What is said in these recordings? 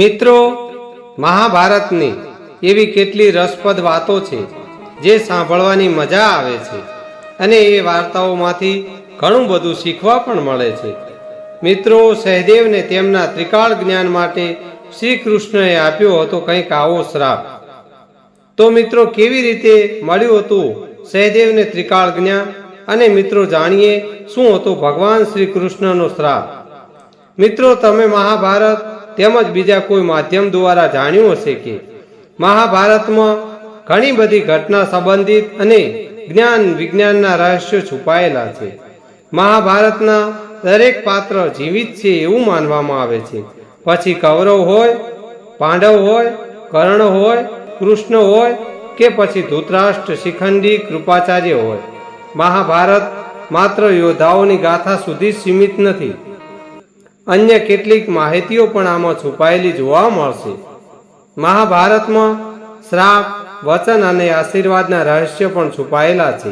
મિત્રો, મહાભારતની એવી કેટલી રસપ્રદ વાતો છે જે સાંભળવાની મજા આવે છે અને એ વાર્તાઓમાંથી ઘણું બધું શીખવા પણ મળે છે. મિત્રો, સહદેવને તેમના ત્રિકાળ જ્ઞાન માટે શ્રી કૃષ્ણએ આપ્યો હતો કંઈક આવો શ્રાપ. તો મિત્રો, કેવી રીતે મળ્યું હતું સહદેવને ત્રિકાળ જ્ઞાન? અને મિત્રો, જાણીએ શું હતું ભગવાન શ્રી કૃષ્ણનો શ્રાપ? મિત્રો, તમે મહાભારત તેમજ બીજા કોઈ માધ્યમ દ્વારા જાણ્યું હશે કે મહાભારતમાં ઘણી બધી ઘટના સંબંધિત અને જ્ઞાન વિજ્ઞાનના રહસ્યો છુપાયેલા છે. મહાભારતના દરેક પાત્ર જીવિત છે એવું માનવામાં આવે છે. પછી કૌરવ હોય, પાંડવ હોય, કર્ણ હોય, કૃષ્ણ હોય કે પછી ધૃતરાષ્ટ્ર, શિખંડી, કૃપાચાર્ય હોય. મહાભારત માત્ર યોદ્ધાઓની ગાથા સુધી સીમિત નથી. અન્ય કેટલીક માહિતીઓ પણ આમાં છુપાયેલી જોવા મળશે. મહાભારતમાં શ્રાપ, વચન અને આશીર્વાદના રહસ્ય પણ છુપાયેલા છે.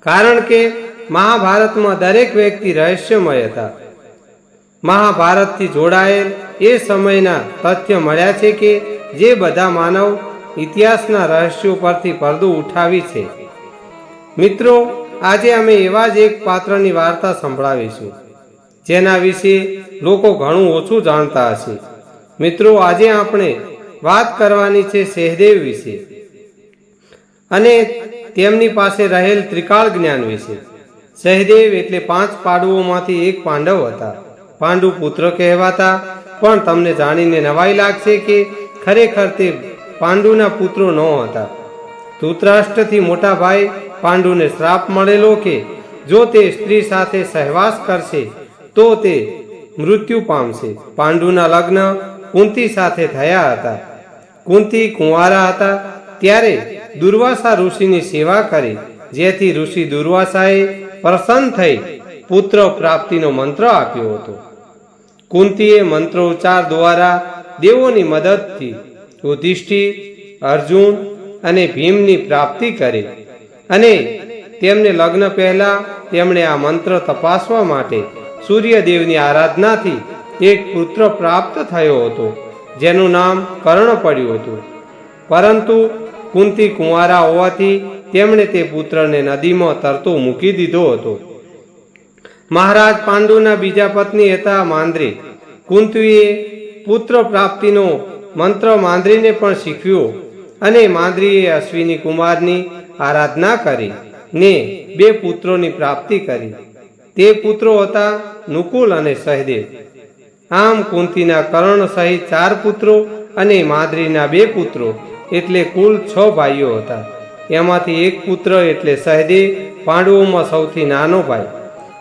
કારણ કે મહાભારતમાં દરેક વ્યક્તિ રહસ્યમય હતા. મહાભારતથી જોડાયેલ એ સમયના તથ્ય મળ્યા છે કે જે બધા માનવ ઇતિહાસના રહસ્યો પરથી પરદું ઉઠાવી છે. મિત્રો, આજે અમે એવા જ એક પાત્રની વાર્તા સંભળાવીશું. જેના વિશે લોકો ઘણું ઓછું જાણતા હશે. મિત્રો, આજે આપણે વાત કરવાની છે સહદેવ વિશે અને તેમની પાસે રહેલ ત્રિકાળ જ્ઞાન વિશે. સહદેવ એટલે પાંચ પાડવોમાંથી એક પાંડવ હતા. પાંડુ પુત્ર કહેવાતા, પણ તમને જાણીને નવાઈ લાગશે કે ખરેખર તે પાંડુના પુત્રો ન હતા. ધૂતરાષ્ટ્રથી મોટા ભાઈ પાંડુને શ્રાપ મળેલો કે જો તે સ્ત્રી સાથે સહવાસ કરશે તો તે મૃત્યુ પામશે. પાંડુના લગ્ન કુંતી સાથે થયા હતા. કુંતી કુંવારા હતા. ત્યારે દુર્વાસા ઋષિની સેવા કરી, જેથી ઋષિ દુર્વાસાએ પ્રસન્ન થઈ પુત્ર પ્રાપ્તિનો મંત્ર આપ્યો હતો. કુંતીએ મંત્રોચ્ચાર દ્વારા દેવોની મદદથી યુધિષ્ઠિર, અર્જુન અને ભીમની પ્રાપ્તિ કરી અને તેમને લગ્ન પહેલા તેમણે આ મંત્ર તપાસવા માટે સૂર્યદેવની આરાધનાથી એક પુત્ર પ્રાપ્ત થયો હતો, જેનું નામ કર્ણ પડ્યું હતું. પરંતુ કુંતી કુંવારા હોવાથી તેમણે તે પુત્રને નદીમાં તરતો મૂકી દીધો હતો. મહારાજ પાંડુના બીજા પત્ની હતા માંદ્રી. કુંતીએ પુત્ર પ્રાપ્તિનો મંત્ર માંદ્રીને પણ શીખ્યો અને માંદ્રીએ અશ્વિની કુમારની આરાધના કરી ને બે પુત્રોની પ્રાપ્તિ કરી. તે પુત્રો હતા નુકુલ અને સહદેવ. આમ કુંતીના કર્ણ સહિત ચાર પુત્રો અને માદ્રીના બે પુત્રો, એટલે કુલ છ ભાઈઓ હતા. એમાંથી એક પુત્ર એટલે સહદેવ, પાંડવોમાં સૌથી નાનો ભાઈ.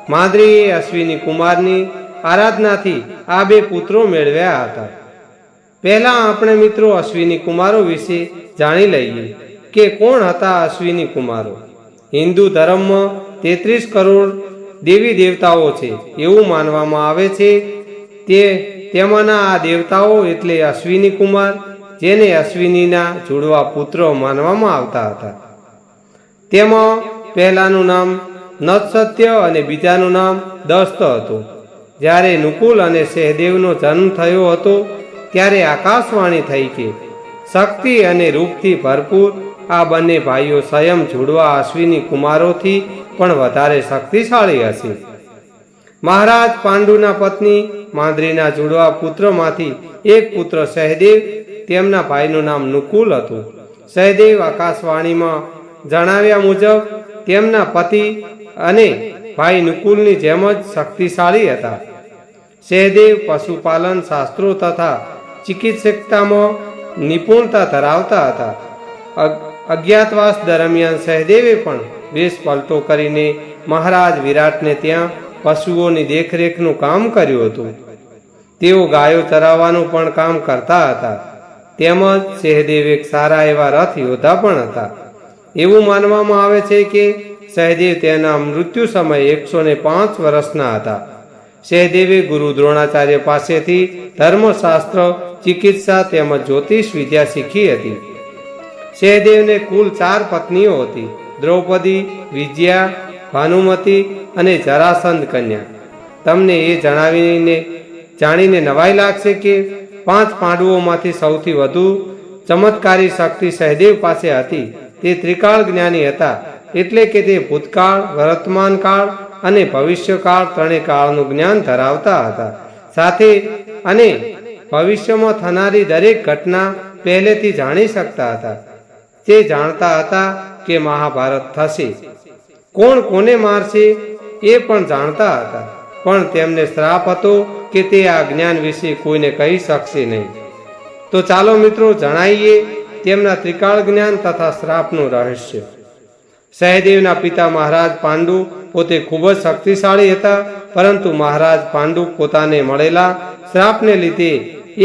માદ્રીએ અશ્વિની કુમારની આરાધનાથી આ બે પુત્રો મેળવ્યા હતા. પહેલા આપણે મિત્રો અશ્વિની કુમારો વિશે જાણી લઈએ કે કોણ હતા અશ્વિની કુમારો. હિન્દુ ધર્મમાં તેત્રીસ કરોડ દેવી દેવતાઓ છે, એવું માનવામાં આવે છે. તે તેમાંના આ દેવતાઓ એટલે અશ્વિની કુમાર, જેને અશ્વિનીના જોડવા પુત્રો માનવામાં આવતા હતા. તેમાં પહેલાનું નામ નત્સત્ય અને બીજાનું નામ દસ્ત હતું. જ્યારે નુકુલ અને સહદેવનો જન્મ થયો હતો, ત્યારે આકાશવાણી થઈ કે શક્તિ અને રૂપથી ભરપૂર આ બંને ભાઈઓ સ્વયં જોડવા અશ્વિની કુમારોથી પણ વધારે શક્તિશાળી હશે. મહારાજ પાંડુના પત્ની માંદ્રીના જોડવા પુત્રમાંથી એક પુત્ર સહદેવ, તેમના ભાઈનું નામ નુકુલ હતું. સહદેવ આકાશવાણીમાં જણાવ્યા મુજબ, તેમના પતિ અને ભાઈ નુકુલની જેમ જ શક્તિશાળી હતા. સહદેવ પશુપાલન શાસ્ત્રો તથા ચિકિત્સકતામાં નિપુણતા ધરાવતા હતા. અજ્ઞાતવાસ દરમિયાન સહદેવે પણ વેશ પલટો કરીને મહારાજ વિરાટને ત્યાં પશુઓની દેખરેખનું કામ કર્યું હતું. તેઓ ગાયો ચરાવવાનું પણ કામ કરતા હતા. તેમજ સહદેવ એક સારા એવા રથ યોદ્ધા પણ હતા. એવું માનવામાં આવે છે કે સહદેવ તેના મૃત્યુ સમયે એકસો ને પાંચ વર્ષના હતા. સહદેવે ગુરુ દ્રોણાચાર્ય પાસેથી ધર્મશાસ્ત્ર, ચિકિત્સા તેમજ જ્યોતિષ વિદ્યા શીખી હતી. સહદેવને કુલ ચાર પત્નીઓ હતી. દ્રૌપદી, વિજયા, ભાનુમતી અને જરાસંધ કન્યા. તમને એ જણાવીને જાણીને નવાઈ લાગશે કે પાંચ પાંડવોમાંથી સૌથી વધુ ચમત્કારી શક્તિ સહદેવ પાસે હતી. તે ત્રિકાળ જ્ઞાની હતા, એટલે કે તે ભૂતકાળ, વર્તમાન કાળ અને ભવિષ્યકાળ ત્રણેય કાળનું જ્ઞાન ધરાવતા હતા. સાથે અને ભવિષ્યમાં થનારી દરેક ઘટના પહેલેથી જાણી શકતા હતા. તે જાણતા હતા કે મહાભારત થશે. કોણ કોને મારશે એ પણ જાણતા હતા, પણ તેમને શ્રાપ હતો કે તે આ જ્ઞાન વિશે કોઈને કહી શકશે નહીં. તો ચાલો મિત્રો જણાવીએ તેમના ત્રિકાળ જ્ઞાન તથા શ્રાપનું રહસ્ય. સહદેવના પિતા મહારાજ પાંડુ પોતે ખૂબ જ શક્તિશાળી હતા, પરંતુ મહારાજ પાંડુ પોતાને મળેલા શ્રાપને લીધે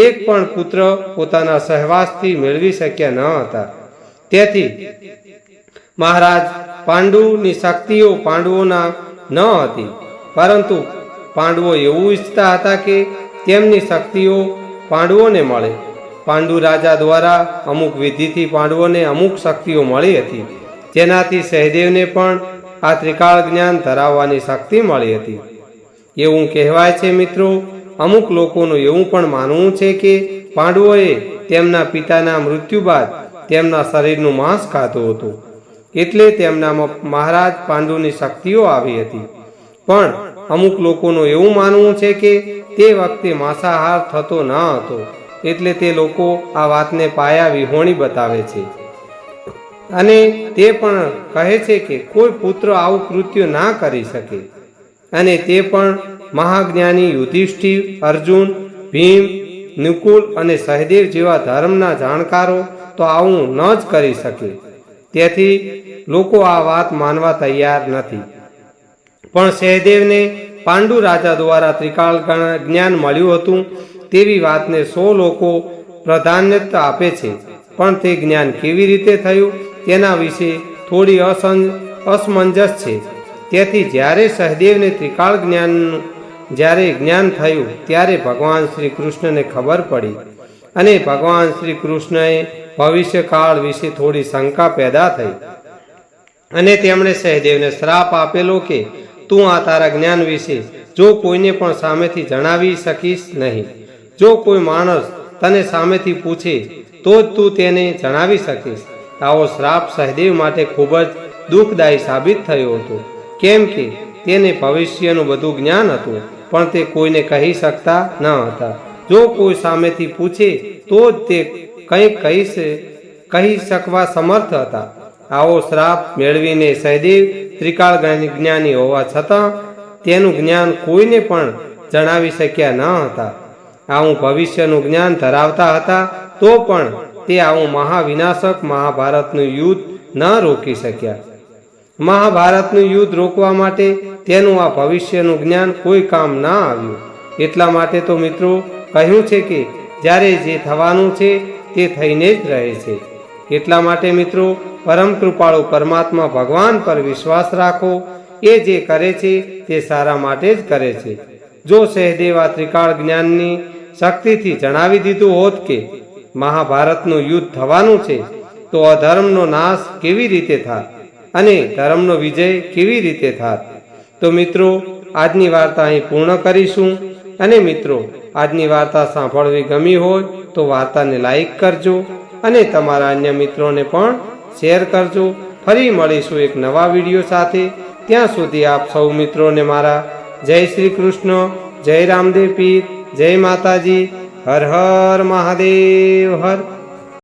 એક પણ પુત્ર પોતાના સહવાસથી મેળવી શક્યા ન હતા. તેથી મહારાજ, પાંડુની શક્તિઓ પાંડવોના ન હતી, પરંતુ પાંડવો એવું ઈચ્છતા હતા કે તેમની શક્તિઓ પાંડવોને મળે. પાંડુ રાજા દ્વારા અમુક વિધિથી પાંડવોને અમુક શક્તિઓ મળી હતી. જેનાથી સહદેવને પણ આ ત્રિકાળ જ્ઞાન ધરાવવાની શક્તિ મળી હતી. એવું કહેવાય છે મિત્રો, અમુક લોકોનું એવું પણ માનવું છે કે પાંડવોએ તેમના પિતાના મૃત્યુ બાદ તેમના શરીરનું માંસ ખાધું હતું. એટલે તેમનામાં મહારાજ પાંડુની શક્તિઓ આવી હતી. પણ અમુક લોકોનું એવું માનવું છે કે તે વખતે માંસાહાર થતો ન હતો, એટલે તે લોકો આ વાતને પાયા વિહોણી બતાવે છે. અને તે પણ કહે છે કે કોઈ પુત્ર આવું કૃત્ય ના કરી શકે. અને તે પણ મહાજ્ઞાની યુધિષ્ઠિર, અર્જુન, ભીમ, નિકુલ અને સહદેવ જેવા ધર્મના જાણકારો તો આવું ન જ કરી શકે. તેથી લોકો આ વાત માનવા તૈયાર નથી. પણ સહદેવને પાંડુ રાજા દ્વારા ત્રિકાળ જ્ઞાન મળ્યું હતું તેવી વાતને સો લોકો પ્રાધાન્યતા આપે છે. પણ તે જ્ઞાન કેવી રીતે થયું તેના વિશે થોડી અસમંજસ છે. તેથી જ્યારે સહદેવને ત્રિકાળ જ્ઞાનનું જ્યારે જ્ઞાન થયું ત્યારે ભગવાન શ્રી કૃષ્ણને ખબર પડી અને ભગવાન શ્રી કૃષ્ણએ ભવિષ્યકાળ વિશે થોડી શંકા પેદા થઈ. અને તેમણે સહદેવને શ્રાપ આપેલો કે, તું આ તારા જ્ઞાન વિશે જો કોઈને પણ સામેથી જણાવી શકીશ નહીં. જો કોઈ માણસ તને સામેથી પૂછે, તો જ તું તેને જણાવી શકીશ. આવો શ્રાપ સહદેવ માટે ખૂબ જ દુઃખદાયી સાબિત થયો હતો. કેમ કે, તેને ભવિષ્યનું બધું જ્ઞાન હતું, પણ તે કોઈને કહી શકતા ન હતા. જો કોઈ સામેથી પૂછે, તો જ તે કંઈક કહી કહી શકવા સમર્થ હતા. આવો શ્રાપ મેળવીને સહદેવ ત્રિકાળ જ્ઞાની હોવા છતાં તેનું જ્ઞાન કોઈને પણ જણાવી શક્યા ન હતા. આવું ભવિષ્યનું જ્ઞાન ધરાવતા હતા તો પણ તે આવું મહાવિનાશક મહાભારતનું યુદ્ધ ન રોકી શક્યા. મહાભારતનું યુદ્ધ રોકવા માટે તેનું આ ભવિષ્યનું જ્ઞાન કોઈ કામ ના આવ્યું. એટલા માટે તો મિત્રો, કહ્યું છે કે જ્યારે જે થવાનું છે તે થઈને જ રહે છે. એટલા માટે મિત્રો, પરમ કૃપાળુ પરમાત્મા ભગવાન પર વિશ્વાસ રાખો. એ જે કરે છે, તે સારા માટે જ કરે છે. જો સહદેવ ત્રિકાળ જ્ઞાનની શક્તિથી જણાવી દીધું હોત કે મહાભારતનું યુદ્ધ થવાનું છે, તો અધર્મનો નાશ કેવી રીતે થાત? અને ધર્મનો વિજય કેવી રીતે થાત? તો મિત્રો, આજની વાર્તા અહીં પૂર્ણ કરીશું. અને મિત્રો, આજની વાર્તા સાંભળવી ગમી હોય તો વાર્તાને લાઈક કરજો અને તમારા અન્ય મિત્રોને પણ શેર કરજો. ફરી મળીશું એક નવા વીડિયો સાથે. ત્યાં સુધી આપ સૌ મિત્રોને મારા જય શ્રી કૃષ્ણ, જય રામદેવ પીર, જય માતાજી. હર હર મહાદેવ, હર